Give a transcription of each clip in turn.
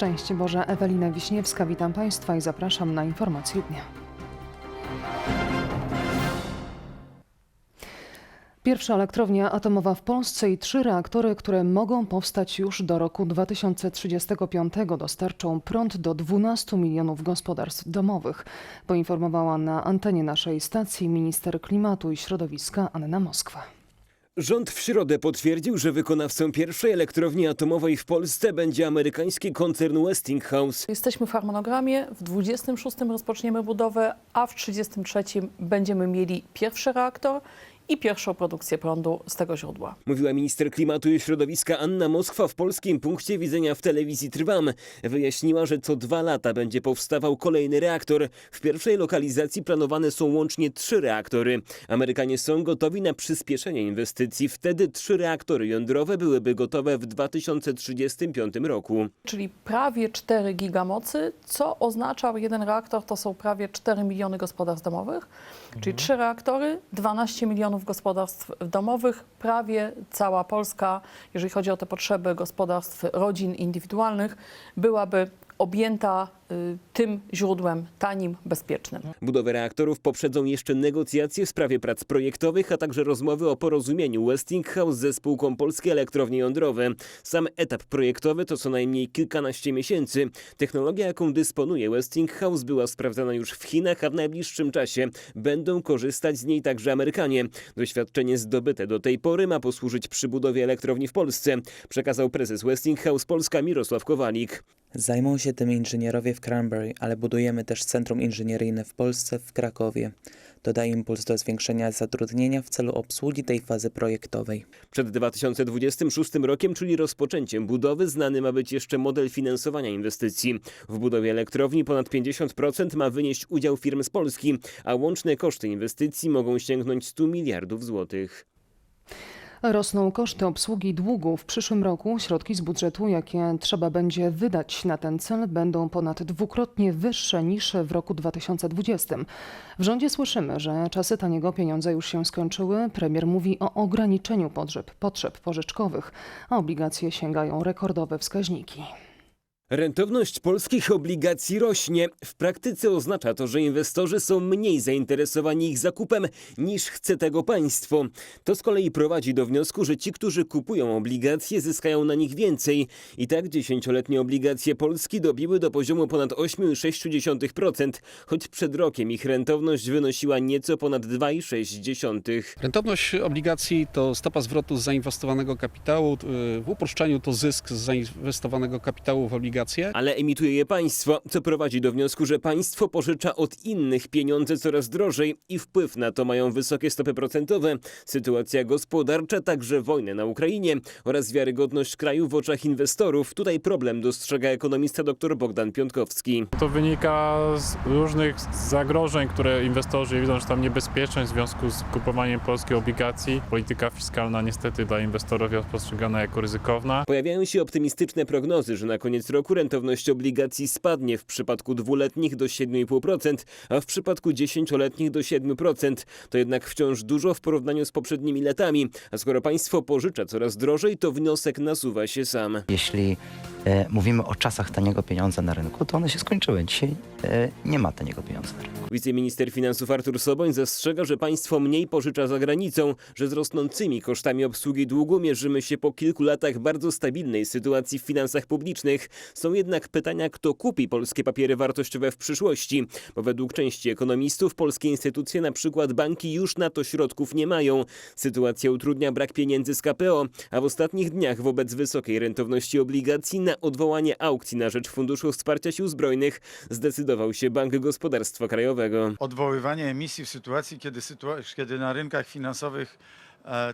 Szczęść Boże, Ewelina Wiśniewska, witam Państwa i zapraszam na informacje dnia. Pierwsza elektrownia atomowa w Polsce i trzy reaktory, które mogą powstać już do roku 2035 dostarczą prąd do 12 milionów gospodarstw domowych, poinformowała na antenie naszej stacji minister klimatu i środowiska Anna Moskwa. Rząd w środę potwierdził, że wykonawcą pierwszej elektrowni atomowej w Polsce będzie amerykański koncern Westinghouse. Jesteśmy w harmonogramie, w 26 rozpoczniemy budowę, a w 33 będziemy mieli pierwszy reaktor i pierwszą produkcję prądu z tego źródła. Mówiła minister klimatu i środowiska Anna Moskwa w polskim punkcie widzenia w telewizji Trwam. Wyjaśniła, że co dwa lata będzie powstawał kolejny reaktor. W pierwszej lokalizacji planowane są łącznie trzy reaktory. Amerykanie są gotowi na przyspieszenie inwestycji. Wtedy trzy reaktory jądrowe byłyby gotowe w 2035 roku. Czyli prawie 4 gigamocy, co oznacza jeden reaktor to są prawie 4 miliony gospodarstw domowych, czyli trzy reaktory, 12 milionów gospodarstw domowych, prawie cała Polska, jeżeli chodzi o te potrzeby gospodarstw rodzin indywidualnych, byłaby objęta tym źródłem tanim, bezpiecznym. Budowę reaktorów poprzedzą jeszcze negocjacje w sprawie prac projektowych, a także rozmowy o porozumieniu Westinghouse ze spółką Polskie Elektrownie Jądrowe. Sam etap projektowy to co najmniej kilkanaście miesięcy. Technologia, jaką dysponuje Westinghouse, była sprawdzana już w Chinach, a w najbliższym czasie będą korzystać z niej także Amerykanie. Doświadczenie zdobyte do tej pory ma posłużyć przy budowie elektrowni w Polsce, przekazał prezes Westinghouse Polska Mirosław Kowalik. Zajmą się tym inżynierowie w Cranberry, ale budujemy też Centrum Inżynieryjne w Polsce w Krakowie. To daje impuls do zwiększenia zatrudnienia w celu obsługi tej fazy projektowej. Przed 2026 rokiem, czyli rozpoczęciem budowy, znany ma być jeszcze model finansowania inwestycji. W budowie elektrowni ponad 50% ma wynieść udział firm z Polski, a łączne koszty inwestycji mogą sięgnąć 100 miliardów złotych. Rosną koszty obsługi długu. W przyszłym roku środki z budżetu, jakie trzeba będzie wydać na ten cel, będą ponad dwukrotnie wyższe niż w roku 2020. W rządzie słyszymy, że czasy taniego pieniądza już się skończyły. Premier mówi o ograniczeniu potrzeb, potrzeb pożyczkowych, a obligacje sięgają rekordowe wskaźniki. Rentowność polskich obligacji rośnie. W praktyce oznacza to, że inwestorzy są mniej zainteresowani ich zakupem niż chce tego państwo. To z kolei prowadzi do wniosku, że ci, którzy kupują obligacje, zyskają na nich więcej. I tak dziesięcioletnie obligacje Polski dobiły do poziomu ponad 8,6%, choć przed rokiem ich rentowność wynosiła nieco ponad 2,6%. Rentowność obligacji to stopa zwrotu z zainwestowanego kapitału. y, W uproszczeniu to zysk z zainwestowanego kapitału w obligacje. Ale emituje je państwo, co prowadzi do wniosku, że państwo pożycza od innych pieniądze coraz drożej i wpływ na to mają wysokie stopy procentowe, sytuacja gospodarcza, także wojnę na Ukrainie oraz wiarygodność kraju w oczach inwestorów. Tutaj problem dostrzega ekonomista dr Bogdan Piątkowski. To wynika z różnych zagrożeń, które inwestorzy widzą, że tam niebezpieczeństw w związku z kupowaniem polskich obligacji. Polityka fiskalna niestety dla inwestorów jest postrzegana jako ryzykowna. Pojawiają się optymistyczne prognozy, że na koniec roku rentowność obligacji spadnie w przypadku dwuletnich do 7,5%, a w przypadku dziesięcioletnich do 7%. To jednak wciąż dużo w porównaniu z poprzednimi latami, a skoro państwo pożycza coraz drożej, to wniosek nasuwa się sam. Jeśli e, mówimy o czasach taniego pieniądza na rynku, to one się skończyły. Dzisiaj e, nie ma taniego pieniądza na rynku. Wiceminister finansów Artur Soboń zastrzega, że państwo mniej pożycza za granicą, że z rosnącymi kosztami obsługi długu mierzymy się po kilku latach bardzo stabilnej sytuacji w finansach publicznych. Są jednak pytania, kto kupi polskie papiery wartościowe w przyszłości, bo według części ekonomistów polskie instytucje, na przykład banki, już na to środków nie mają. Sytuacja utrudnia brak pieniędzy z KPO, a w ostatnich dniach wobec wysokiej rentowności obligacji na odwołanie aukcji na rzecz Funduszu Wsparcia Sił Zbrojnych zdecydował się Bank Gospodarstwa Krajowego. odwoływanie emisji w sytuacji, kiedy, kiedy na rynkach finansowych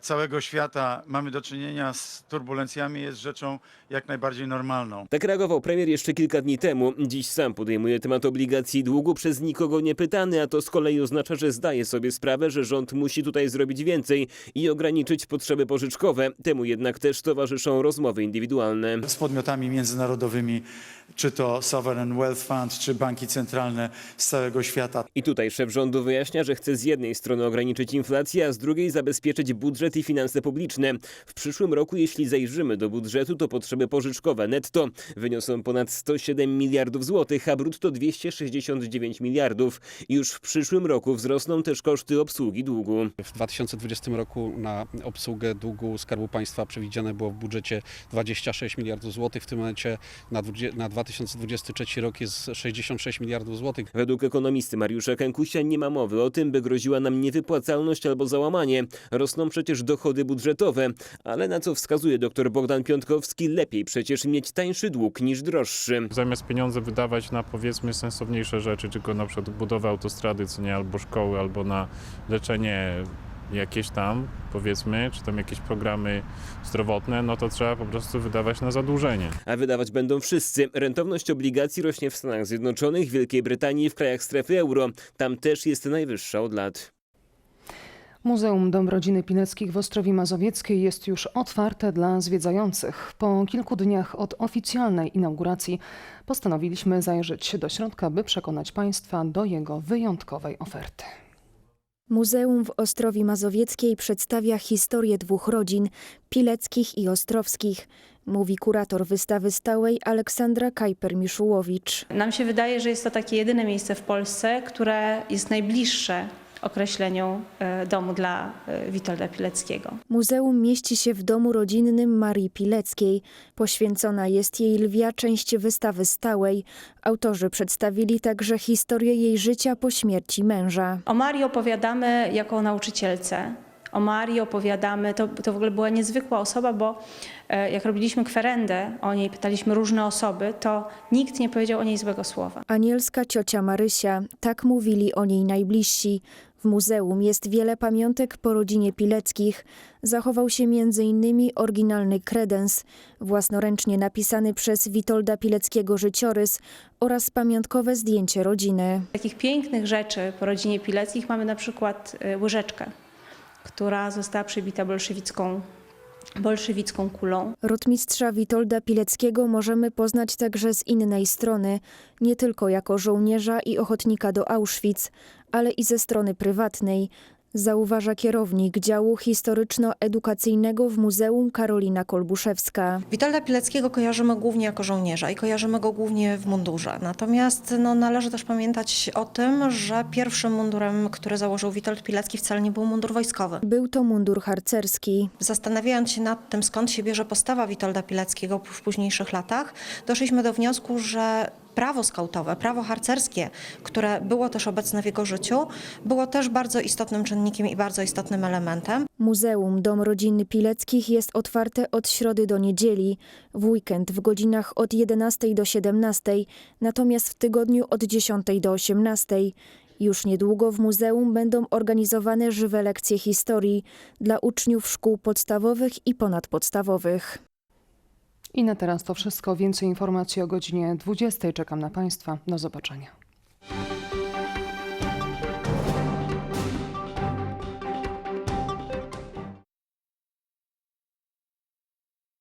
całego świata mamy do czynienia z turbulencjami jest rzeczą jak najbardziej normalną. Tak reagował premier jeszcze kilka dni temu. Dziś sam podejmuje temat obligacji długu przez nikogo nie pytany, a to z kolei oznacza, że zdaje sobie sprawę, że rząd musi tutaj zrobić więcej i ograniczyć potrzeby pożyczkowe. Temu jednak też towarzyszą rozmowy indywidualne. Z podmiotami międzynarodowymi, czy to Sovereign Wealth Fund, czy banki centralne z całego świata. I tutaj szef rządu wyjaśnia, że chce z jednej strony ograniczyć inflację, a z drugiej zabezpieczyć budżet i finanse publiczne. W przyszłym roku, jeśli zajrzymy do budżetu, to potrzeby pożyczkowe netto wyniosą ponad 107 miliardów złotych, a brutto 269 miliardów. Już w przyszłym roku wzrosną też koszty obsługi długu. W 2020 roku na obsługę długu Skarbu Państwa przewidziane było w budżecie 26 miliardów złotych. W tym momencie na, dwudzie- na 2023 rok jest 66 miliardów złotych. Według ekonomisty Mariusza Kękusia nie ma mowy o tym, by groziła nam niewypłacalność albo załamanie. Rosną przecież dochody budżetowe, ale na co wskazuje dr Bogdan Piątkowski, lepiej przecież mieć tańszy dług niż droższy. Zamiast pieniądze wydawać na powiedzmy sensowniejsze rzeczy, tylko na przykład budowę autostrady, co nie, albo szkoły, albo na leczenie jakieś tam, powiedzmy, czy tam jakieś programy zdrowotne, no to trzeba po prostu wydawać na zadłużenie. A wydawać będą wszyscy. Rentowność obligacji rośnie w Stanach Zjednoczonych, Wielkiej Brytanii i w krajach strefy euro. Tam też jest najwyższa od lat. Muzeum Dom Rodziny Pileckich w Ostrowi Mazowieckiej jest już otwarte dla zwiedzających. Po kilku dniach od oficjalnej inauguracji postanowiliśmy zajrzeć do środka, by przekonać Państwa do jego wyjątkowej oferty. Muzeum w Ostrowi Mazowieckiej przedstawia historię dwóch rodzin, Pileckich i Ostrowskich, mówi kurator wystawy stałej Aleksandra Kajper-Miszułowicz. Nam się wydaje, że jest to takie jedyne miejsce w Polsce, które jest najbliższe określeniu e, domu dla e, Witolda Pileckiego. Muzeum mieści się w domu rodzinnym Marii Pileckiej. Poświęcona jest jej lwia część wystawy stałej. Autorzy przedstawili także historię jej życia po śmierci męża. O Marii opowiadamy jako o nauczycielce. O Marii opowiadamy, to, to w ogóle była niezwykła osoba, bo e, jak robiliśmy kwerendę o niej, pytaliśmy różne osoby, to nikt nie powiedział o niej złego słowa. Anielska ciocia Marysia, tak mówili o niej najbliżsi. W muzeum jest wiele pamiątek po rodzinie Pileckich. Zachował się m.in. oryginalny kredens, własnoręcznie napisany przez Witolda Pileckiego życiorys oraz pamiątkowe zdjęcie rodziny. Takich pięknych rzeczy po rodzinie Pileckich mamy na przykład e, łyżeczkę, która została przybita bolszewicką, bolszewicką kulą. Rotmistrza Witolda Pileckiego możemy poznać także z innej strony, nie tylko jako żołnierza i ochotnika do Auschwitz, ale i ze strony prywatnej, zauważa kierownik działu historyczno-edukacyjnego w Muzeum Karolina Kolbuszewska. Witolda Pileckiego kojarzymy głównie jako żołnierza i kojarzymy go głównie w mundurze. Natomiast no, należy też pamiętać o tym, że pierwszym mundurem, który założył Witold Pilecki wcale nie był mundur wojskowy. Był to mundur harcerski. Zastanawiając się nad tym, skąd się bierze postawa Witolda Pileckiego w późniejszych latach, doszliśmy do wniosku, że prawo skautowe, prawo harcerskie, które było też obecne w jego życiu, było też bardzo istotnym czynnikiem i bardzo istotnym elementem. Muzeum Dom Rodziny Pileckich jest otwarte od środy do niedzieli, w weekend w godzinach od 11 do 17, natomiast w tygodniu od 10 do 18. Już niedługo w muzeum będą organizowane żywe lekcje historii dla uczniów szkół podstawowych i ponadpodstawowych. I na teraz to wszystko. Więcej informacji o godzinie 20. Czekam na Państwa. Do zobaczenia.